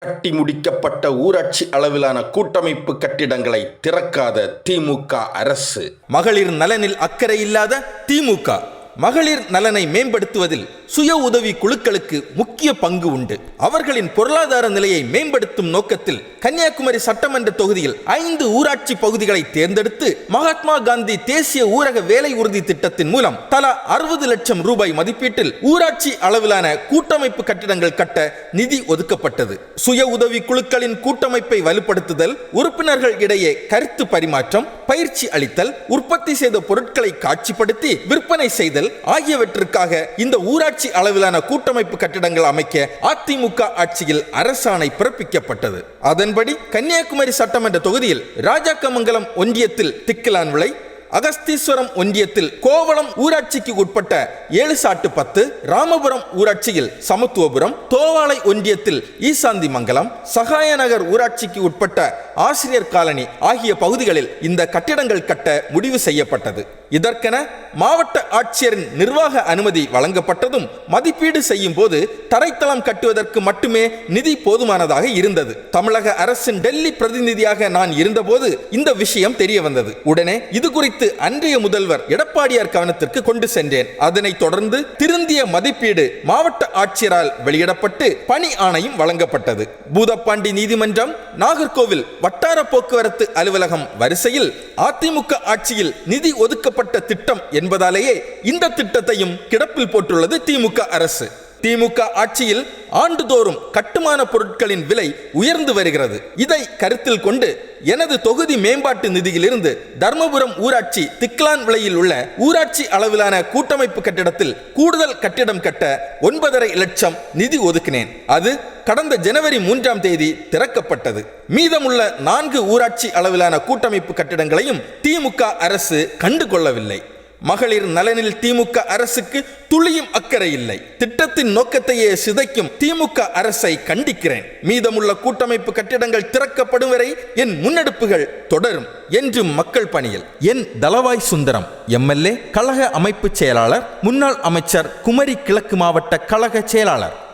கட்டி முடிக்கப்பட்ட ஊராட்சி அளவிலான கூட்டமைப்பு கட்டிடங்களை திறக்காத திமுக அரசு. மகளிர் நலனில் அக்கறை இல்லாத திமுக. மகளிர் நலனை மேம்படுத்துவதில் சுய உதவி குழுக்களுக்கு முக்கிய பங்கு உண்டு. அவர்களின் பொருளாதார நிலையை மேம்படுத்தும் நோக்கத்தில் கன்னியாகுமரி சட்டமன்ற தொகுதியில் ஐந்து ஊராட்சி பகுதிகளை தேர்ந்தெடுத்து மகாத்மா காந்தி தேசிய ஊரக வேலை உறுதி திட்டத்தின் மூலம் தலா அறுபது லட்சம் ரூபாய் மதிப்பீட்டில் ஊராட்சி அளவிலான கூட்டமைப்பு கட்டிடங்கள் கட்ட நிதி ஒதுக்கப்பட்டது. சுய உதவி குழுக்களின் கூட்டமைப்பை வலுப்படுத்துதல் உறுப்பினர்கள் இடையே கருத்து பரிமாற்றம் பயிற்சி அளித்தல் உற்பத்தி செய்த பொருட்களை காட்சிப்படுத்தி விற்பனை செய்தல் ஆகியவற்றிற்காக இந்த ஊராட்சி அளவிலான கூட்டமைப்பு கட்டிடங்கள் அமைக்க அதிமுக ஆட்சியில் அரசாணை பிறப்பிக்கப்பட்டது. அதன்படி கன்னியாகுமரி சட்டமன்ற தொகுதியில் ராஜாக்கமங்கலம் ஒன்றியத்தில் திக்கிலான் விளை அகஸ்தீஸ்வரம் ஒன்றியத்தில் கோவளம் ஊராட்சிக்கு உட்பட்ட ஏழு சாட்டு பத்து ராமபுரம் ஊராட்சியில் சமத்துவபுரம் தோவாளை ஒன்றியத்தில் ஈசாந்தி மங்கலம் சகாயநகர் ஊராட்சிக்கு உட்பட்ட ஆசிரியர் காலனி ஆகிய பகுதிகளில் இந்த கட்டிடங்கள் கட்ட முடிவு செய்யப்பட்டது. இதற்கென மாவட்ட ஆட்சியரின் நிர்வாக அனுமதி வழங்கப்பட்டதும் மதிப்பீடு செய்யும் போது தரைத்தளம் கட்டுவதற்கு மட்டுமே நிதி போதுமானதாக இருந்தது. தமிழக அரசின் டெல்லி பிரதிநிதியாக நான் இருந்தபோது இந்த விஷயம் தெரிய வந்தது உடனே இது குறித்து குறித்து அன்றைய முதல்வர் எடப்பாடியார் கவனத்திற்கு கொண்டு சென்றேன். அதனைத் தொடர்ந்து திருந்திய மதிப்பீடு மாவட்ட ஆட்சியரால் வெளியிடப்பட்டு பணி ஆணையும் வழங்கப்பட்டது. பூதப்பாண்டி நீதிமன்றம் நாகர்கோவில் வட்டார போக்குவரத்து அலுவலகம் வரிசையில் அதிமுக ஆட்சியில் நிதி ஒதுக்கப்பட்ட திட்டம் என்பதாலேயே இந்த திட்டத்தையும் கிடப்பில் போட்டுள்ளது திமுக அரசு. திமுக ஆட்சியில் ஆண்டுதோறும் கட்டுமான பொருட்களின் விலை உயர்ந்து வருகிறது. இதை கருத்தில் கொண்டு எனது தொகுதி மேம்பாட்டு நிதியிலிருந்து தர்மபுரம் ஊராட்சி திக்லான் விலையில் உள்ள ஊராட்சி அளவிலான கூட்டமைப்பு கட்டிடத்தில் கூடுதல் கட்டிடம் கட்ட ஒன்பதரை லட்சம் நிதி ஒதுக்கினேன். அது கடந்த ஜனவரி மூன்றாம் தேதி திறக்கப்பட்டது. மீதமுள்ள நான்கு ஊராட்சி அளவிலான கூட்டமைப்பு கட்டிடங்களையும் திமுக அரசு கண்டுகொள்ளவில்லை. மகளிர் நலனில் திமுக அரசுக்கு துளியும் அக்கறை இல்லை. திட்டத்தின் நோக்கத்தையே சிதைக்கும் திமுக அரசை கண்டிக்கிறேன். மீதமுள்ள கூட்டமைப்பு கட்டிடங்கள் திறக்கப்படும் வரை என் முன்னெடுப்புகள் தொடரும் என்று மக்கள் பணியில். என் தலவாய் சுந்தரம் எம்எல்ஏ கழக அமைப்பு செயலாளர் முன்னாள் அமைச்சர் குமரி கிழக்கு மாவட்ட கழக செயலாளர்.